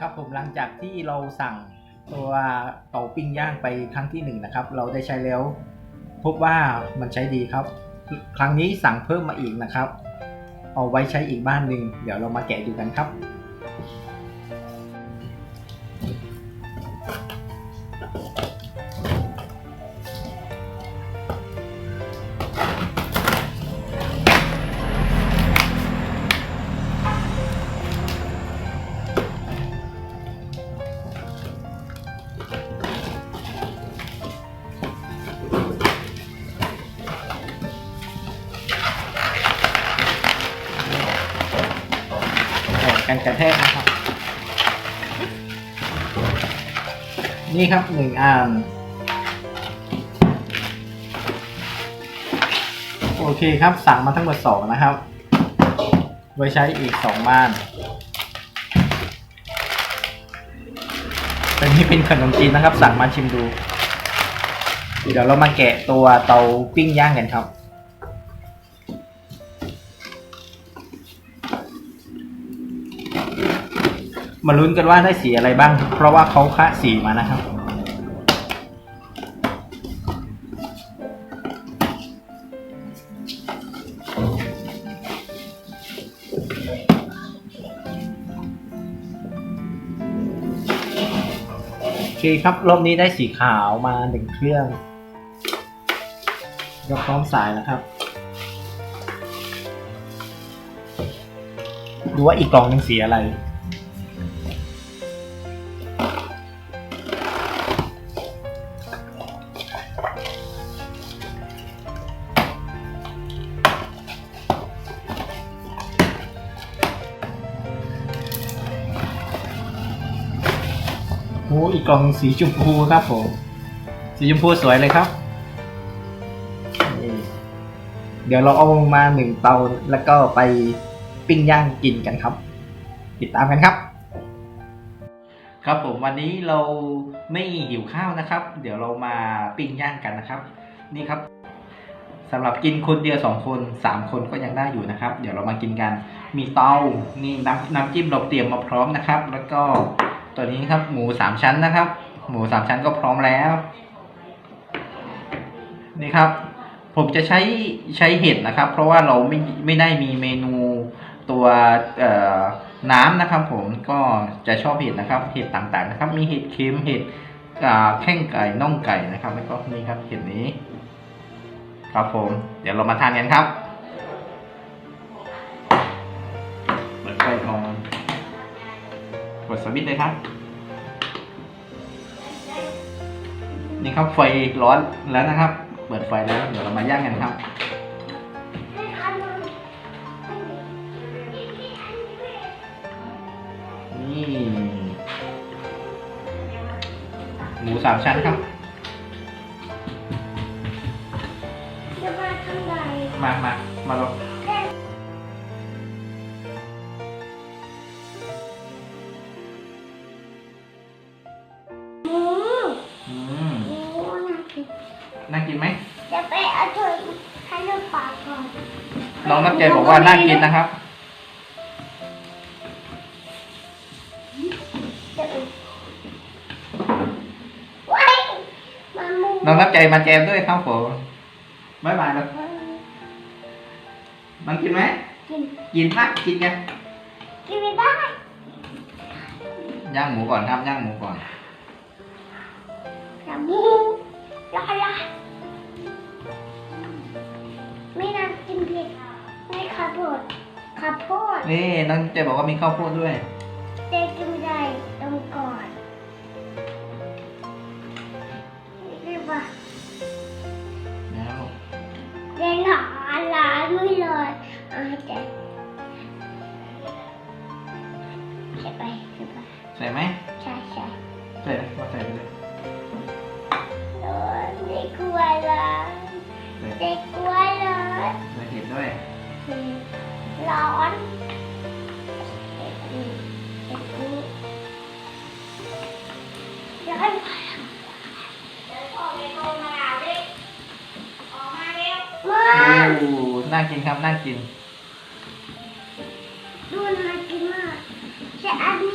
ครับผมหลังจากที่เราสั่งตัวเตาปิ้งย่างไปครั้งที่หนึ่งนะครับ เราได้ใช้แล้ว พบว่ามันใช้ดีครับ ครั้งนี้สั่งเพิ่มมาอีกนะครับ เอาไว้ใช้อีกบ้านหนึ่งเดี๋ยวเรามาแกะดูกันครับ กันกระแทกนะครับ นี่ครับหนึ่งอันโอเคครับสั่งมาทั้งหมดสองนะครับ ไว้ใช้อีกสองบ้านแต่นี่เป็นขนมจีนนะครับ สั่งมาชิมดู เดี๋ยวเรามาแกะตัวเตาปิ้งย่างกันครับ มาลุ้นกันว่าได้สีอะไรบ้าง เพราะว่าเขาคะสีมานะครับ โอเคครับ รอบนี้ได้สีขาวมาหนึ่งเครื่องก็พร้อมสายแล้วครับ ดูว่าอีกกล่องหนึ่งสีอะไร อ้อีกกล่องสีชมพูครับผม สีชมพูสวยเลยครับ เดี๋ยวเราเอามาหนึ่งเตาแล้วก็ไปปิ้งย่างกินกันครับ ติดตามกันครับ ครับผมวันนี้เราไม่หิวข้าวนะครับ เดี๋ยวเรามาปิ้งย่างกันนะครับ นี่ครับสำหรับกินคนเดียวสองคนสามคนก็ยังได้อยู่นะครับ เดี๋ยวเรามากินกัน มีเตานี่น้ำน้ำจิ้มเราเตรียมมาพร้อมนะครับ แล้วก็ ตัวนี้ครับ หมูสามชั้นนะครับ หมูสามชั้นก็พร้อมแล้ว นี่ครับ ผมจะใช้ใช้เห็ดนะครับ เพราะว่าเราไม่ไม่ได้มีเมนูตัวเอ่อน้ำนะครับ ผมก็จะชอบเห็ดนะครับ เห็ดต่างๆนะครับ มีเห็ดเค็มเห็ดแข้งไก่น่องไก่นะครับแล้วก็นี่ครับเห็ดนี้ ครับผม เดี๋ยวเรามาทานกันครับ ดสวิตช์เลยครับ นี่ครับไฟร้อนแล้วนะครับ เปิดไฟแล้วเดี๋ยวเรามาย่างกันครับนี่หมูสามชั้นครับ มามามามาลง น่ากินไหมจะไปเอาถ้วยให้ลูกปากก่อนน้องน้ำใจบอกว่าน่ากินนะครับจะไปว้ายมาหมูน้องน้ำใจมาแจมด้วยครับผมบ๊ายบายแล้วน้องกินไหมกินกินนะกินไงกินไม่ได้ย่างหมูก่อนครับย่างหมูก่อนแต่หมูร้อนละ ไม่ข้าวโพดข้าวโพดนี่น้องเจบอกว่ามีข้าวโพดด้วยเด็กกินไม่ได้ต้องก่อนนี่ป่ะแล้วเด็กหาร้านไม่เลยเอาให้เจ๊ใช่ไปใช่ไปใส่ไหมใช่ใช่ใส่เลยมาใส่ไปเลยโอ้ยไม่กลัวเลยใส่เด็กกลัว เลยใส่เห็ดด้วยร้อนเด็กนี่เด็กนี่ร้อนมาโอ้น่ากินครับน่ากินดูน่ากินมากแต่อันนี้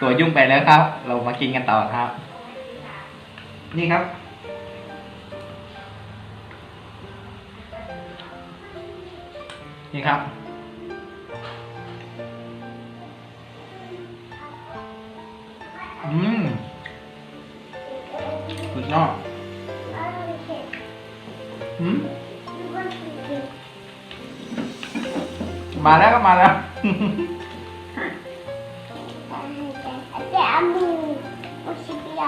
ตัวยุ่งไปแล้วครับ เรามากินกันต่อครับ นี่ครับ นี่ครับ อืมสุดยอดอืมมาแล้วก็มาแล้ว มูโอชิเปีย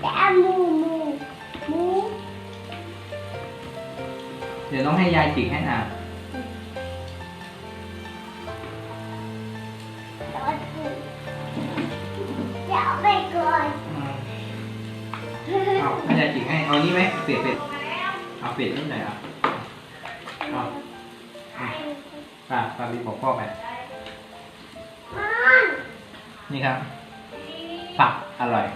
แต่อามูมูมูเดี๋ยวต้องให้ยายจิกให้อะตอนนี้จะเอาไปก่อนอืมเอาให้ยายจิกให้ เอานี่ไหมเปลี่ยนเป็ดเอาเปลี่ยนนิดหน่อยอะเอาป้าป้ารีบบอกพ่อไปมัน นี่ครับ ปักอร่อย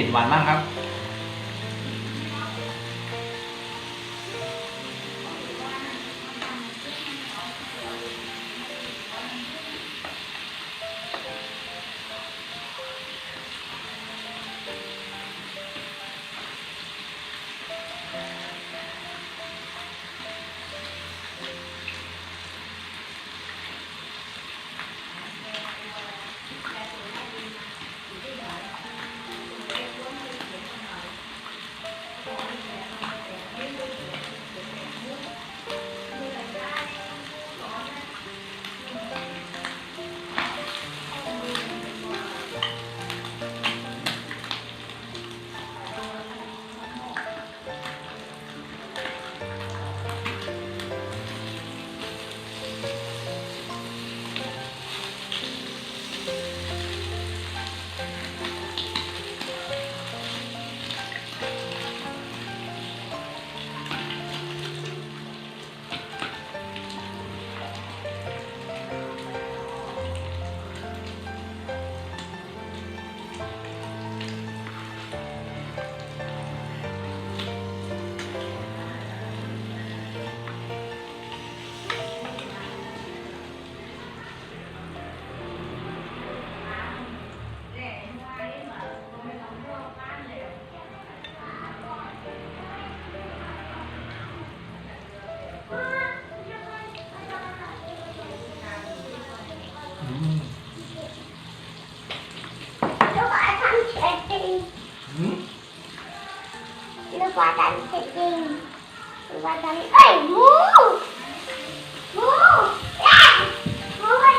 กลิ่นหวานมากครับ ลูกอาทำเสร็จจริงลูกอาทำเอ้ยหมูหมูเอ้ยหมูมัน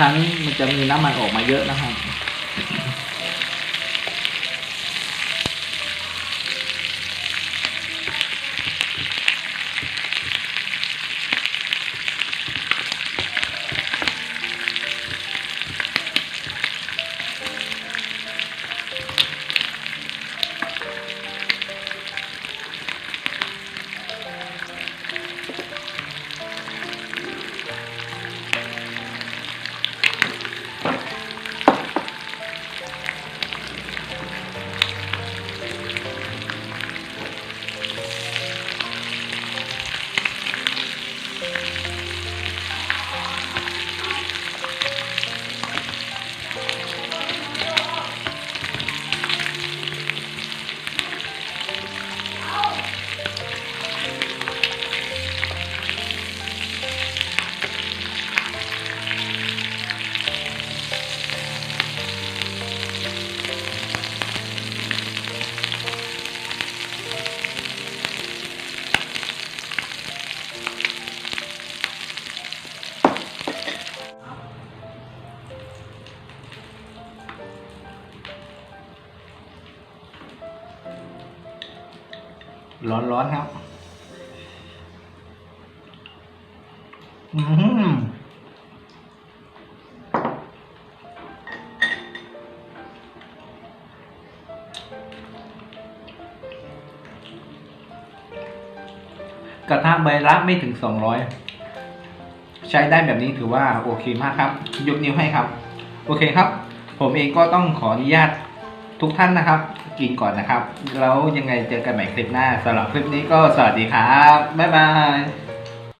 ครั้งมันจะมีน้ำมันออกมาเยอะนะครับ ร้อนร้อนๆครับ อืมกระทะใบละไม่ถึงสองร้อยใช้ได้แบบนี้ถือว่าโอเคมากครับ ยกนิ้วให้ครับ โอเคครับ ผมเองก็ต้องขออนุญาตทุกท่านนะครับ กินก่อนนะครับ แล้วยังไงเจอกันใหม่คลิปหน้าสำหรับคลิปนี้ก็สวัสดีครับ บ๊ายบาย